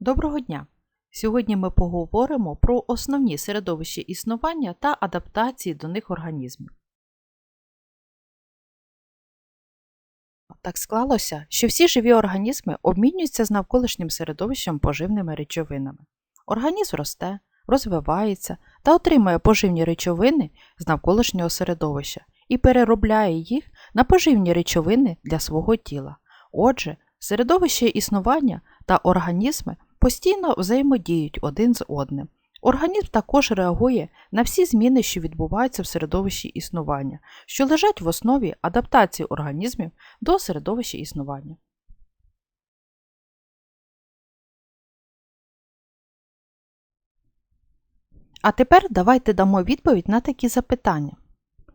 Доброго дня! Сьогодні ми поговоримо про основні середовища існування та адаптації до них організмів. Так склалося, що всі живі організми обмінюються з навколишнім середовищем поживними речовинами. Організм росте, розвивається та отримує поживні речовини з навколишнього середовища і переробляє їх на поживні речовини для свого тіла. Отже, середовище існування та організми постійно взаємодіють один з одним. Організм також реагує на всі зміни, що відбуваються в середовищі існування, що лежать в основі адаптації організмів до середовища існування. А тепер давайте дамо відповідь на такі запитання.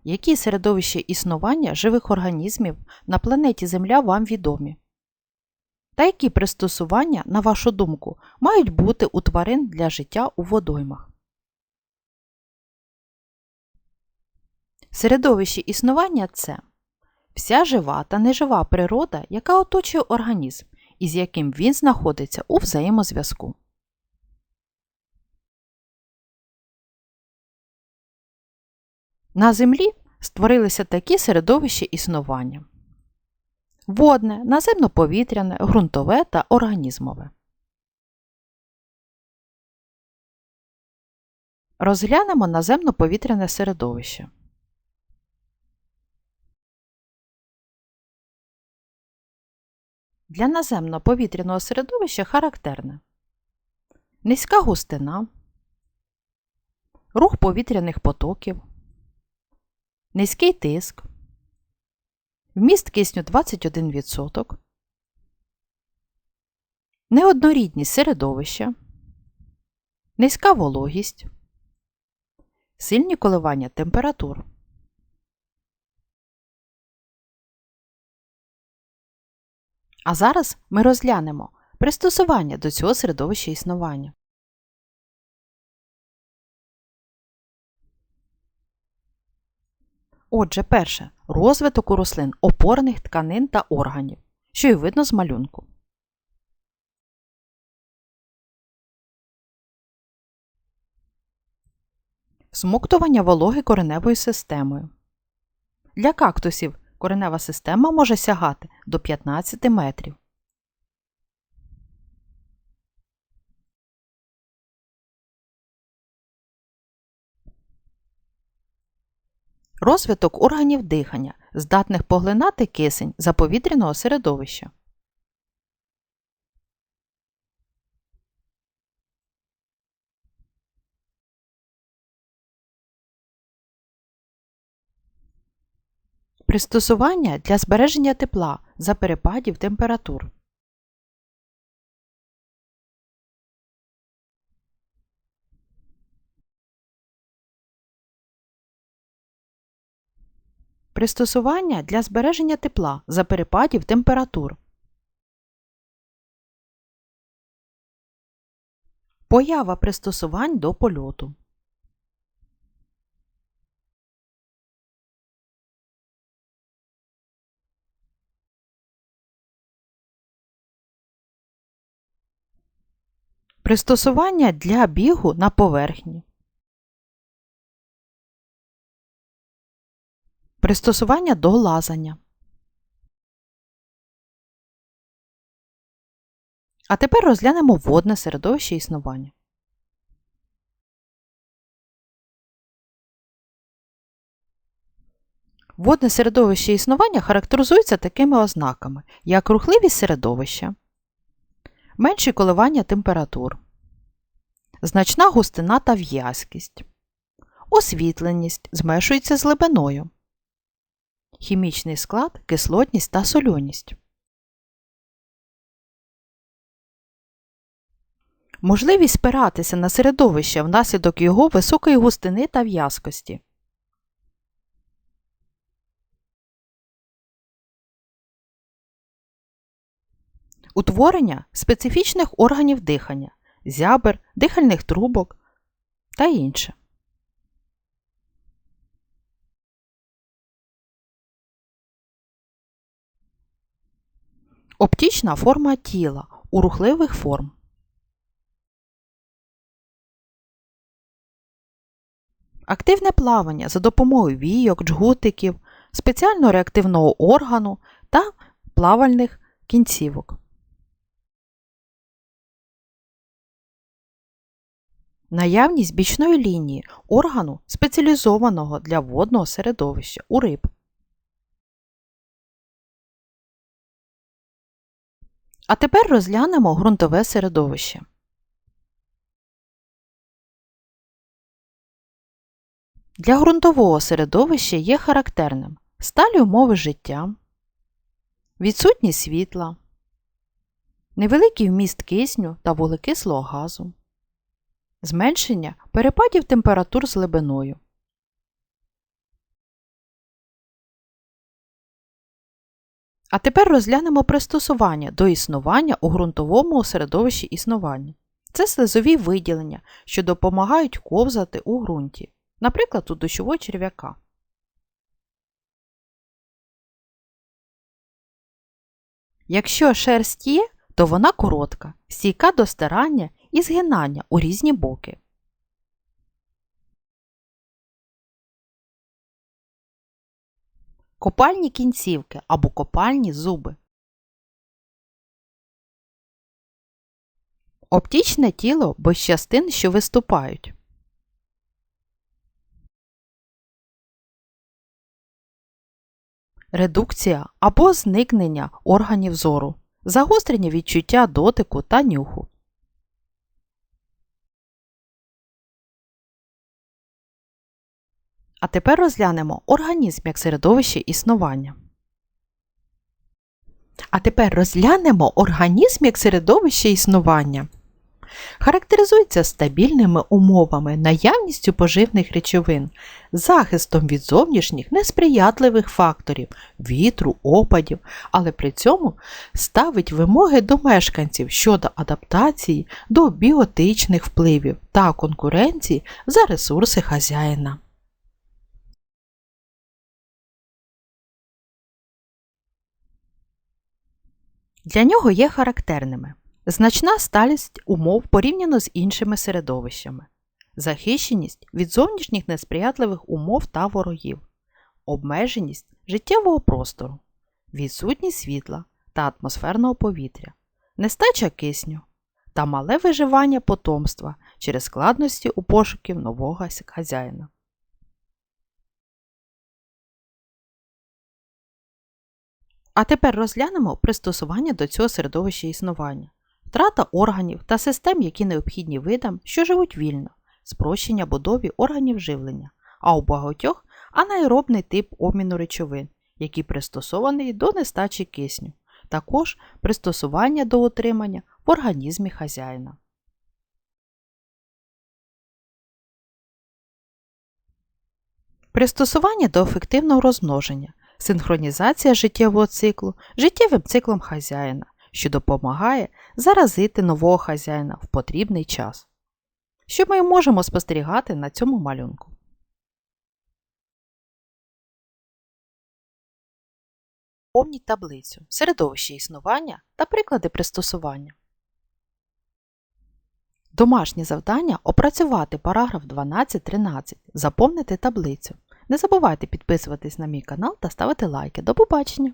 Які середовища існування живих організмів на планеті Земля вам відомі? Та які пристосування, на вашу думку, мають бути у тварин для життя у водоймах? Середовище існування це вся жива та нежива природа, яка оточує організм, і з яким він знаходиться у взаємозв'язку. На Землі створилися такі середовища існування водне, наземно-повітряне, ґрунтове та організмове. Розглянемо наземно-повітряне середовище. Для наземно-повітряного середовища характерне низька густина, рух повітряних потоків, низький тиск, вміст кисню 21%, неоднорідність середовища, низька вологість, сильні коливання температур. А зараз ми розглянемо пристосування до цього середовища існування. Отже, перше розвиток у рослин опорних тканин та органів, що й видно з малюнку. Смоктування вологи кореневою системою. Для кактусів коренева система може сягати до 15 метрів. Розвиток органів дихання, здатних поглинати кисень за повітряного середовища. Пристосування для збереження тепла за перепадів температур. Пристосування для збереження тепла за перепадів температур. Поява пристосувань до польоту. Пристосування для бігу на поверхні. Пристосування до лазання. А тепер розглянемо водне середовище існування. Водне середовище існування характеризується такими ознаками, як рухливість середовища, менші коливання температур, значна густина та в'язкість, освітленість змешується з глибиною, хімічний склад, кислотність та сольоність. Можливість спиратися на середовище внаслідок його високої густини та в'язкості. Утворення специфічних органів дихання, зябер, дихальних трубок та інше. Оптічна форма тіла у рухливих форм. Активне плавання за допомогою війок, джгутиків, спеціально реактивного органу та плавальних кінцівок. Наявність бічної лінії органу спеціалізованого для водного середовища у риб. А тепер розглянемо ґрунтове середовище. Для ґрунтового середовища є характерним сталі умови життя, відсутність світла, невеликий вміст кисню та вуглекислого газу, зменшення перепадів температур з глибиною. А тепер розглянемо пристосування до існування у ґрунтовому середовищі існування. Це слизові виділення, що допомагають ковзати у ґрунті, наприклад, у дощового черв'яка. Якщо шерсть є, то вона коротка, стійка до стирання і згинання у різні боки. Копальні кінцівки або копальні зуби. Оптічне тіло без частин, що виступають. Редукція або зникнення органів зору. Загострення відчуття дотику та нюху. А тепер розглянемо організм як середовище існування. А тепер розглянемо організм як середовище існування. Характеризується стабільними умовами, наявністю поживних речовин, захистом від зовнішніх несприятливих факторів, вітру, опадів, але при цьому ставить вимоги до мешканців щодо адаптації до біотичних впливів та конкуренції за ресурси хазяїна. Для нього є характерними значна сталість умов порівняно з іншими середовищами, захищеність від зовнішніх несприятливих умов та ворогів, обмеженість життєвого простору, відсутність світла та атмосферного повітря, нестача кисню та мале виживання потомства через складності у пошуків нового хазяїна. А тепер розглянемо пристосування до цього середовища існування, втрата органів та систем, які необхідні видам, що живуть вільно, спрощення будові органів живлення, а у багатьох анаеробний тип обміну речовин, який пристосований до нестачі кисню, також пристосування до утримання в організмі хазяїна. Пристосування до ефективного розмноження синхронізація життєвого циклу життєвим циклом хазяїна, що допомагає заразити нового хазяїна в потрібний час. Що ми можемо спостерігати на цьому малюнку? Повніть таблицю, середовище існування та приклади пристосування. Домашнє завдання опрацювати параграф 12.13, заповнити таблицю. Не забувайте підписуватись на мій канал та ставити лайки. До побачення!